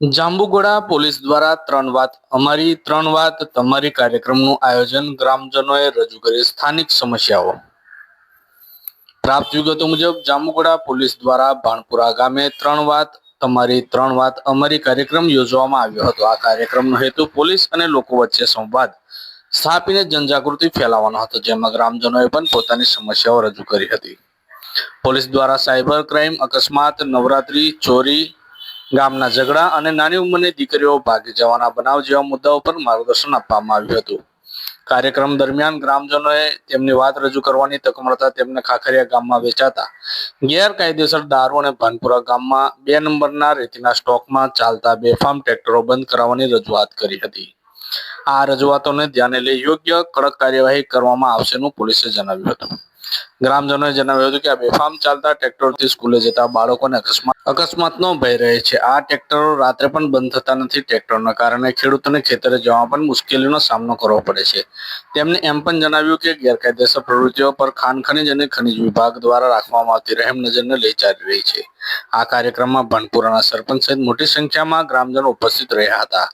Jambughoda police દ્વારા ત્રણ વાત અમારી, ત્રણ વાત તમારી કાર્યક્રમનું આયોજન ગ્રામજનોએ રજૂ કરી સ્થાનિક સમસ્યાઓ. પ્રાપ્ત વિગતો મુજબ જાંબુગોડા પોલીસ દ્વારા ભાણપુરા ગામે ત્રણ વાત તમારી, ત્રણ વાત અમારી કાર્યક્રમ યોજવામાં આવ્યો હતો. આ કાર્યક્રમનો હેતુ પોલીસ અને લોકો વચ્ચે સંવાદ સ્થાપીને જનજાગૃતિ ફેલાવવાનો હતો, જેમાં ગ્રામજનોએ પણ પોતાની સમસ્યાઓ રજૂ કરી હતી. પોલીસ દ્વારા સાયબર ક્રાઇમ અકસ્માત, નવરાત્રી, ચોરી ગામના ઝઘડા અને નાની ઉંમરની દીકરીઓ ભાગી જવાના બનાવ જેવા મુદ્દાઓ પર માર્ગદર્શન આપવામાં આવ્યું હતું. કાર્યક્રમ દરમિયાન ગ્રામજનોએ તેમની વાત રજૂ કરવાની તક મળતા તેમને ખાખરિયા ગામમાં વેચાતા ગેરકાયદેસર દારૂ અને ભાનપુરા ગામમાં બે નંબરના રેતીના સ્ટોકમાં ચાલતા બેફામ ટ્રેક્ટરો બંધ કરાવવાની રજૂઆત કરી હતી. આ રજૂઆતોને ધ્યાને લઈ યોગ્ય કડક કાર્યવાહી કરવામાં આવશેનું પોલીસે જણાવ્યું હતું. ગ્રામજનોએ જણાવ્યું હતું કે આ બેફામ ચાલતા ટ્રેક્ટરથી સ્કૂલે જતા બાળકોને અકસ્માત અકસ્માતનો ભય રહે છે. આ ટ્રેક્ટરો રાત્રે પણ બંધ થતા નથી. ટ્રેક્ટરના કારણે ખેડૂતોને ખેતરે જવા પણ મુશ્કેલીનો સામનો કરવો પડે છે. તેમણે એમ પણ જણાવ્યું કે ગેરકાયદેસર પ્રવૃત્તિઓ પર ખાણ ખનીજ અને ખનીજ વિભાગ દ્વારા રાખવામાં આવતી રહેમ નજરને લઈ ચાલી રહી છે. આ કાર્યક્રમમાં ભણપુરાના સરપંચ સહિત મોટી સંખ્યામાં ગ્રામજનો ઉપસ્થિત રહ્યા હતા.